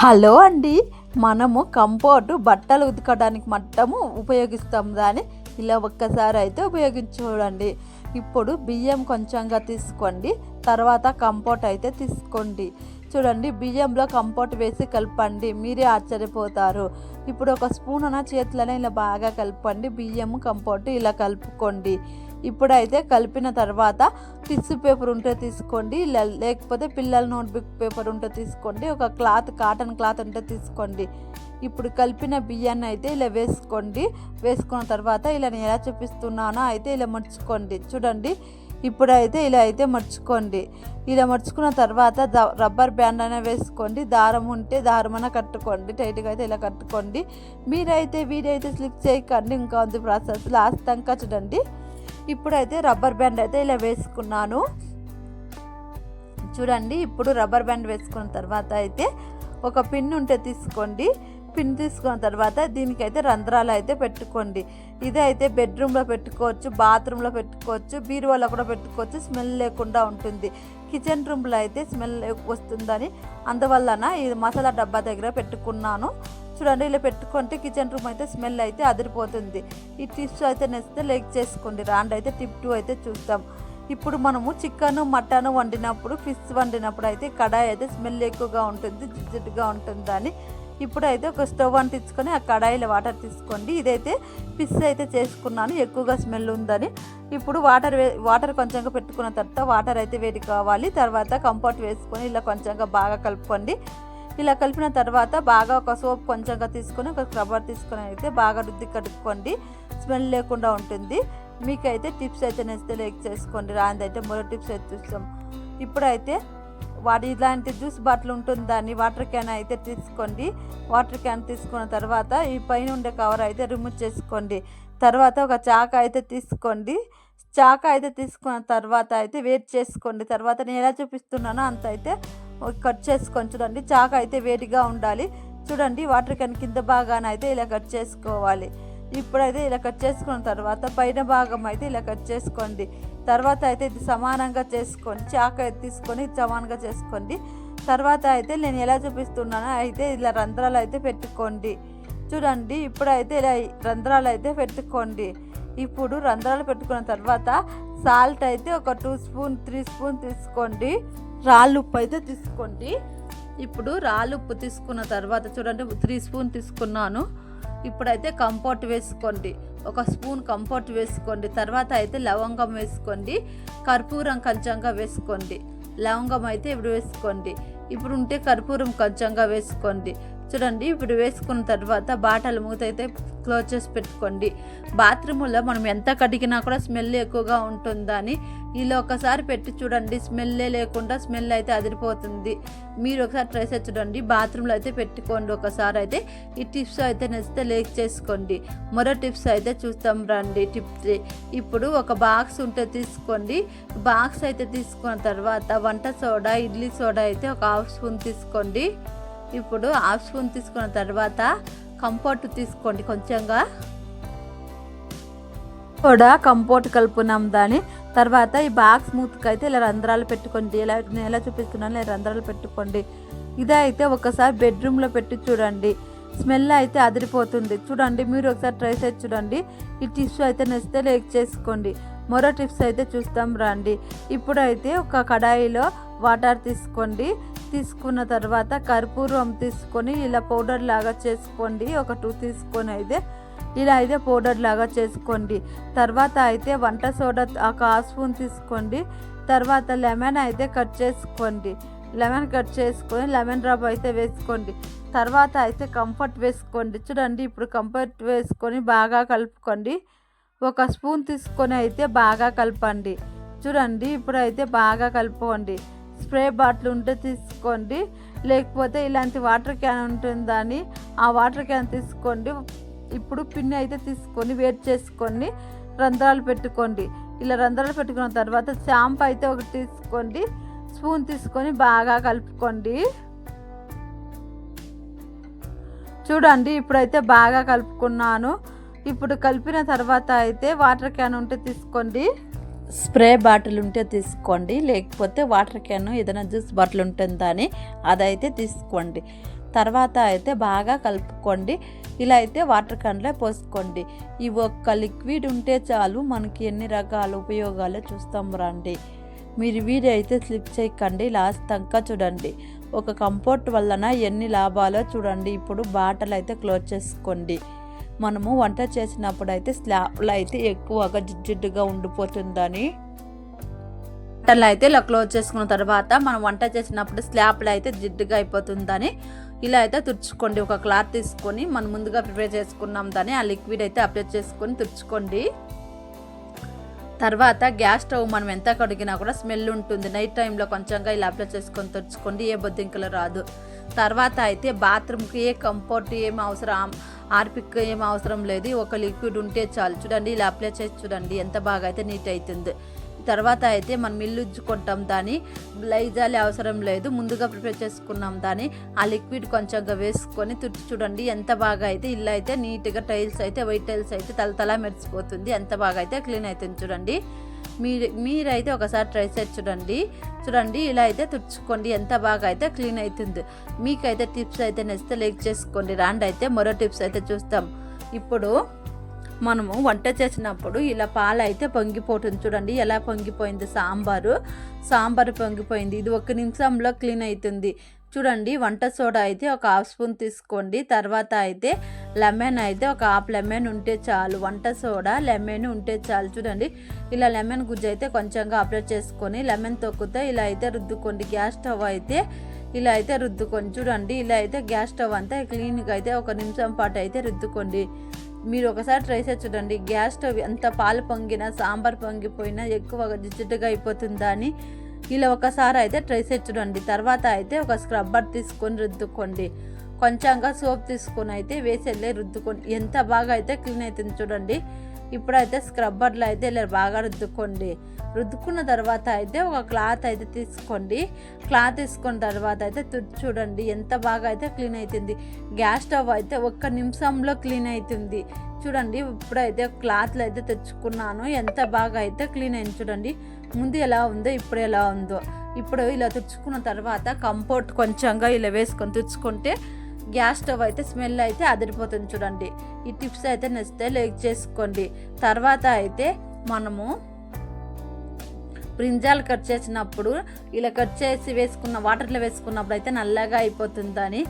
Hello అండి మనము కంపోర్ట్ బట్టలు ఉతకడానికి మట్టము ఉపయోగిస్తాం దాన్ని. ఇలా ఒక్కసారి అయితే ఉపయోగించి చూడండి ఇప్పుడు బియ్యం కొంచెంగా తీసుకోండి. తర్వాత కంపోర్ట్ అయితే తీసుకోండి. చూడండి బియ్యంలో కంపోర్ట్ వేసి కలపండి. మీరే ఆశ్చర్యపోతారు. ఇప్పుడు ఒక స్పూన్ అన్న చేతిలోనే ఇలా బాగా కలపండి. బియ్యం కంపోర్ట్ ఇలా కలుపుకోండి. ఇప్పుడైతే కలిపిన తర్వాత టిష్యూ పేపర్ ఉంటే తీసుకోండి లేకపోతే పిల్లల నోట్బుక్ పేపర్ ఉంటే తీసుకోండి ఒక క్లాత్ కాటన్ క్లాత్ ఉంటే తీసుకోండి. ఇప్పుడు కలిపిన బియ్యాన్ని అయితే ఇలా వేసుకోండి. వేసుకున్న తర్వాత ఇలా నేను ఎలా చూపిస్తున్నానో అయితే ఇలా మర్చుకోండి. చూడండి ఇప్పుడైతే ఇలా అయితే మర్చుకోండి. ఇలా మర్చుకున్న తర్వాత రబ్బర్ బ్యాండ్ అయినా వేసుకోండి. దారం ఉంటే దారమైనా కట్టుకోండి. టైట్గా అయితే ఇలా కట్టుకోండి. మీరైతే వీడైతే స్లిప్ చేయకండి. ఇంకా ఉంది ప్రాసెస్ లాస్ట్ దాకా చూడండి. ఇప్పుడైతే రబ్బర్ బ్యాండ్ అయితే ఇలా వేసుకున్నాను. చూడండి ఇప్పుడు రబ్బర్ బ్యాండ్ వేసుకున్న తర్వాత అయితే ఒక పిన్ ఉంటే తీసుకోండి. పిన్ తీసుకున్న తర్వాత దీనికైతే రంధ్రాలు అయితే పెట్టుకోండి. ఇది అయితే బెడ్రూమ్లో పెట్టుకోవచ్చు బాత్రూంలో పెట్టుకోవచ్చు బీరువాలో కూడా పెట్టుకోవచ్చు స్మెల్ లేకుండా ఉంటుంది. కిచెన్ రూమ్లో అయితే స్మెల్ వస్తుందని అందువలన ఇది మసాలా డబ్బా దగ్గర పెట్టుకున్నాను. చూడండి ఇలా పెట్టుకుంటే కిచెన్ రూమ్ అయితే స్మెల్ అయితే అదిరిపోతుంది. ఈ టిప్స్ అయితే నచ్చితే లైక్ చేసుకోండి. రాండ్ అయితే టిప్ టూ అయితే చూస్తాం ఇప్పుడు మనము చికెన్ మటన్ వండినప్పుడు ఫిష్ వండినప్పుడు అయితే కడాయి అయితే స్మెల్ ఎక్కువగా ఉంటుంది జిడ్డుగా ఉంటుందని ఇప్పుడైతే ఒక స్టవ్ అంటించుకొని ఆ కడాయిలో వాటర్ తీసుకోండి. ఇదైతే ఫిష్ అయితే చేసుకున్నాను ఎక్కువగా స్మెల్ ఉందని. ఇప్పుడు వాటర్ వే వాటర్ కొంచెంగా పెట్టుకున్న తర్వాత వాటర్ అయితే వేడి కావాలి. తర్వాత కంఫర్ట్ వేసుకొని ఇలా కొంచెంగా బాగా కలుపుకోండి. ఇలా కలిపిన తర్వాత బాగా ఒక సోప్ కొంచెంగా తీసుకొని ఒక స్క్రబ్బర్ తీసుకొని అయితే బాగా రుద్ది కట్టుకోండి స్మెల్ లేకుండా ఉంటుంది. మీకైతే టిప్స్ అయితే నచ్చితే లైక్ చేసుకోండి. రాంది అయితే మరో టిప్స్ అయితే చూస్తాం. ఇప్పుడైతే వాడి ఇలాంటి జ్యూస్ బాటిల్ ఉంటుంది దాన్ని వాటర్ క్యాన్ అయితే తీసుకోండి. వాటర్ క్యాన్ తీసుకున్న తర్వాత ఈ పైన ఉండే కవర్ అయితే రిమూవ్ చేసుకోండి. తర్వాత ఒక చాక అయితే తీసుకోండి. చాక అయితే తీసుకున్న తర్వాత అయితే వేడి చేసుకోండి. తర్వాత నేను ఎలా చూపిస్తున్నానో అంత అయితే కట్ చేసుకొని చూడండి. చాక అయితే వేడిగా ఉండాలి. చూడండి వాటర్ క్యాన్ కింద భాగాన అయితే ఇలా కట్ చేసుకోవాలి. ఇప్పుడైతే ఇలా కట్ చేసుకున్న తర్వాత పైన భాగం అయితే ఇలా కట్ చేసుకోండి. తర్వాత అయితే ఇది సమానంగా చేసుకోండి. చాక అయితే తీసుకొని సమానంగా చేసుకోండి. తర్వాత అయితే నేను ఎలా చూపిస్తున్నానో అయితే ఇలా రంధ్రాలు అయితే పెట్టుకోండి. చూడండి ఇప్పుడైతే ఇలా రంధ్రాలు అయితే పెట్టుకోండి. ఇప్పుడు రంధ్రాలు పెట్టుకున్న తర్వాత సాల్ట్ అయితే ఒక టూ స్పూన్ త్రీ స్పూన్ తీసుకోండి. రాళ్ళు ఉప్పు అయితే తీసుకోండి. ఇప్పుడు రాళ్ళు ఉప్పు తీసుకున్న తర్వాత చూడండి త్రీ స్పూన్ తీసుకున్నాను. ఇప్పుడైతే కంపోర్ట్ వేసుకోండి. ఒక స్పూన్ కంపోర్ట్ వేసుకోండి. తర్వాత అయితే లవంగం వేసుకోండి. కర్పూరం కొంచెంగా వేసుకోండి. లవంగం అయితే ఇప్పుడు వేసుకోండి. ఇప్పుడు ఉంటే కర్పూరం కొంచెంగా వేసుకోండి. చూడండి ఇప్పుడు వేసుకున్న తర్వాత బాటలు మూతైతే క్లోజ్ చేసి పెట్టుకోండి. బాత్రూంలో మనం ఎంత కడిగినా కూడా స్మెల్ ఎక్కువగా ఉంటుందని ఇలా ఒకసారి పెట్టి చూడండి. స్మెల్లే లేకుండా స్మెల్ అయితే అదిరిపోతుంది. మీరు ఒకసారి ట్రై చేసి చూడండి. బాత్రూంలో అయితే పెట్టుకోండి ఒకసారి అయితే. ఈ టిప్స్ అయితే నచ్చితే లేక్ చేసుకోండి. మరో టిప్స్ అయితే చూస్తాం రండి. టిప్ త్రీ ఇప్పుడు ఒక బాక్స్ ఉంటే తీసుకోండి. బాక్స్ అయితే తీసుకున్న తర్వాత వంట సోడా ఇడ్లీ సోడా అయితే ఒక హాఫ్ స్పూన్ తీసుకోండి. ఇప్పుడు హాఫ్ స్పూన్ తీసుకున్న తర్వాత కంపోర్ట్ తీసుకోండి కొంచెంగా. కూడా కంపోర్ట్ కలుపుకున్నాం దాని తర్వాత ఈ బాక్స్ మూతకి అయితే ఇలా రంధ్రాలు పెట్టుకోండి. ఇలా నేను ఎలా చూపిస్తున్నాను ఇలా రంధ్రాలు పెట్టుకోండి. ఇదే అయితే ఒకసారి బెడ్రూమ్లో పెట్టి చూడండి. స్మెల్ అయితే అదిరిపోతుంది. చూడండి మీరు ఒకసారి ట్రై చేసి చూడండి. ఈ టిప్స్ అయితే నచ్చితే లైక్ చేసుకోండి. మరో టిప్స్ అయితే చూస్తాం రండి. ఇప్పుడైతే ఒక కడాయిలో వాటర్ తీసుకోండి. తీసుకున్న తర్వాత కర్పూరం తీసుకొని ఇలా పౌడర్ లాగా చేసుకోండి. ఒక టూ తీసుకొని అయితే ఇలా అయితే పౌడర్ లాగా చేసుకోండి. తర్వాత అయితే వంట సోడా ఒక హాఫ్ స్పూన్ తీసుకోండి. తర్వాత లెమన్ అయితే కట్ చేసుకోండి. లెమన్ కట్ చేసుకొని లెమన్ డ్రాప్ అయితే వేసుకోండి. తర్వాత అయితే కంఫర్ట్ వేసుకోండి. చూడండి ఇప్పుడు కంఫర్ట్ వేసుకొని బాగా కలుపుకోండి. ఒక స్పూన్ తీసుకొని అయితే బాగా కలపండి. చూడండి ఇప్పుడు అయితే బాగా కలుపుకోండి. స్ప్రే బాటిల్ ఉంటే తీసుకోండి. లేకపోతే ఇలాంటి వాటర్ క్యాన్ ఉంటుందని ఆ వాటర్ క్యాన్ తీసుకోండి. ఇప్పుడు పిన్ని అయితే తీసుకొని వేడి చేసుకొని రంధ్రాలు పెట్టుకోండి. ఇలా రంధ్రాలు పెట్టుకున్న తర్వాత షాంపూ అయితే ఒకటి తీసుకోండి. స్పూన్ తీసుకొని బాగా కలుపుకోండి. చూడండి ఇప్పుడైతే బాగా కలుపుకున్నాను. ఇప్పుడు కలిపిన తర్వాత అయితే వాటర్ క్యాన్ ఉంటే తీసుకోండి. స్ప్రే బాటిల్ ఉంటే తీసుకోండి లేకపోతే వాటర్ క్యాన్ ఏదైనా జ్యూస్ బాటిల్ ఉంటుందా అని అదైతే తీసుకోండి. తర్వాత అయితే బాగా కలుపుకోండి. ఇలా అయితే వాటర్ క్యాన్లో పోసుకోండి. ఈ ఒక్క లిక్విడ్ ఉంటే చాలు మనకి ఎన్ని రకాల ఉపయోగాలు చూస్తాం రండి. మీరు వీడియో అయితే స్లిప్ చేయకండి లాస్ట్ తంకా చూడండి. ఒక కంపోర్ట్ వలన ఎన్ని లాభాలో చూడండి. ఇప్పుడు బాటలు అయితే క్లోజ్ చేసుకోండి. మనము వంట చేసినప్పుడు అయితే స్లాబ్లో అయితే ఎక్కువగా జిడ్జిడ్డుగా ఉండిపోతుందని. బట్టలు అయితే ఇలా క్లోజ్ చేసుకున్న తర్వాత మనం వంట చేసినప్పుడు స్లాబ్లో అయితే జిడ్డుగా అయిపోతుందని. ఇలా అయితే తుడుచుకోండి ఒక క్లాత్ తీసుకొని మనం ముందుగా ప్రిపేర్ చేసుకున్నాం దాన్ని ఆ లిక్విడ్ అయితే అప్లై చేసుకొని తుడుచుకోండి. తర్వాత గ్యాస్ స్టవ్ మనం ఎంత కడిగినా కూడా స్మెల్ ఉంటుంది. నైట్ టైంలో కొంచెంగా ఇలా అప్లై చేసుకొని తుడుచుకోండి ఏ బొద్దింకలు రాదు. తర్వాత అయితే బాత్రూమ్కి ఏ కంఫర్ట్ ఏం అవసరం ఆర్పిక్ ఏం అవసరం లేదు. ఒక లిక్విడ్ ఉంటే చాలు. చూడండి ఇలా అప్లై చేసి చూడండి ఎంత బాగా అయితే నీట్ అవుతుంది తర్వాత అయితే మనం ఇల్లు ఉజ్జుకుంటాం దాన్ని. లైజాలి అవసరం లేదు. ముందుగా ప్రిపేర్ చేసుకున్నాం దాన్ని. ఆ లిక్విడ్ కొంచెంగా వేసుకొని తుడిచి చూడండి ఎంత బాగా అయితే ఇల్లు అయితే నీట్గా టైల్స్ అయితే వైట్ టైల్స్ అయితే తలతలా మెరిసిపోతుంది. ఎంత బాగా అయితే క్లీన్ అవుతుంది చూడండి. మీరు మీరైతే ఒకసారి ట్రై చేసి చూడండి. చూడండి ఇలా అయితే తుడుచుకోండి. ఎంత బాగా అయితే క్లీన్ అవుతుంది. మీకైతే టిప్స్ అయితే నచ్చితే లైక్ చేసుకోండి. రాండి అయితే మరో టిప్స్ అయితే చూస్తాం. ఇప్పుడు మనము వంట చేసినప్పుడు ఇలా పాలు అయితే పొంగిపోతుంది. చూడండి ఎలా పొంగిపోయింది సాంబారు. సాంబారు పొంగిపోయింది. ఇది ఒక నిమిషంలో క్లీన్ అవుతుంది. చూడండి వంట సోడా అయితే ఒక హాఫ్ స్పూన్ తీసుకోండి. తర్వాత అయితే లెమన్ అయితే ఒక హాఫ్ లెమన్ ఉంటే చాలు. వంట సోడా లెమన్ ఉంటే చాలు. చూడండి ఇలా లెమన్ గుజ్జు అయితే కొంచెంగా అప్లై చేసుకొని లెమన్ తొక్కుతో ఇలా అయితే రుద్దుకోండి. గ్యాస్ స్టవ్ అయితే ఇలా అయితే రుద్దుకోండి. చూడండి ఇలా అయితే గ్యాస్ స్టవ్ అంతా క్లీన్గా అయితే ఒక నిమిషం పాటు అయితే రుద్దుకోండి. మీరు ఒకసారి ట్రై చేసి చూడండి గ్యాస్ స్టవ్ ఎంత పాలు పొంగినా సాంబార్ పొంగిపోయినా ఎక్కువగా జిడ్డుగా అయిపోతుందా అని. ఇలా ఒకసారి అయితే ట్రై చేసి చూడండి. తర్వాత అయితే ఒక స్క్రబ్బర్ తీసుకొని రుద్దుకోండి. కొంచెంగా సోప్ తీసుకొని అయితే వేసేళ్ళే రుద్దుకోండి. ఎంత బాగా అయితే క్లీన్ అవుతుంది చూడండి. ఇప్పుడైతే స్క్రబ్బర్లో అయితే ఇలా బాగా రుద్దుకోండి. రుద్దుకున్న తర్వాత అయితే ఒక క్లాత్ అయితే తీసుకోండి. క్లాత్ తీసుకున్న తర్వాత అయితే తుడి చూడండి. ఎంత బాగా అయితే క్లీన్ అవుతుంది గ్యాస్ స్టవ్ అయితే ఒక్క నిమిషంలో క్లీన్ అవుతుంది చూడండి ఇప్పుడైతే క్లాత్లు అయితే తెచ్చుకున్నాను. ఎంత బాగా అయితే క్లీన్ అయింది చూడండి. ముందు ఎలా ఉందో ఇప్పుడు ఎలా ఉందో. ఇప్పుడు ఇలా తెచ్చుకున్న తర్వాత కంపోర్ట్ కొంచెంగా ఇలా వేసుకొని తెచ్చుకుంటే గ్యాస్ స్టవ్ అయితే స్మెల్ అయితే అదిరిపోతుంది చూడండి. ఈ టిప్స్ అయితే నచ్చితే లైక్ చేసుకోండి. తర్వాత అయితే మనము బ్రింజాలు కట్ చేసినప్పుడు ఇలా కట్ చేసి వేసుకున్న వాటర్లో వేసుకున్నప్పుడు అయితే నల్లగా అయిపోతుందని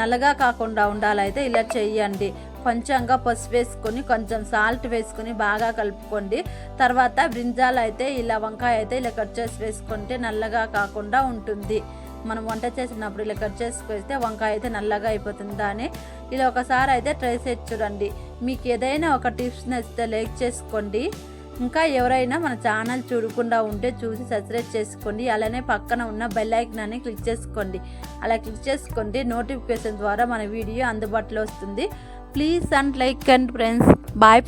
నల్లగా కాకుండా ఉండాలైతే ఇలా చేయండి కొంచెంగా పసుపు వేసుకొని కొంచెం సాల్ట్ వేసుకొని బాగా కలుపుకోండి. తర్వాత బ్రింజాలు అయితే ఇలా వంకాయ అయితే ఇలా కట్ చేసి వేసుకుంటే నల్లగా కాకుండా ఉంటుంది. మనం వంట చేసినప్పుడు ఇలా కట్ చేసి వేస్తే వంకాయ అయితే నల్లగా అయిపోతుంది. దాన్ని ఇలా ఒకసారి అయితే ట్రై చేసి చూడండి. మీకు ఏదైనా ఒక టిప్స్ నచ్చితే లైక్ చేసుకోండి. ఇంకా ఎవరైనా మన ఛానల్ చూడకుండా ఉంటే చూసి సబ్స్క్రైబ్ చేసుకోండి. అలానే పక్కన ఉన్న బెల్ ఐకనాన్ని క్లిక్ చేసుకోండి. అలా క్లిక్ చేసుకోండి. నోటిఫికేషన్ ద్వారా మన వీడియో అందుబాటులో వస్తుంది. Please and like and friends. Bye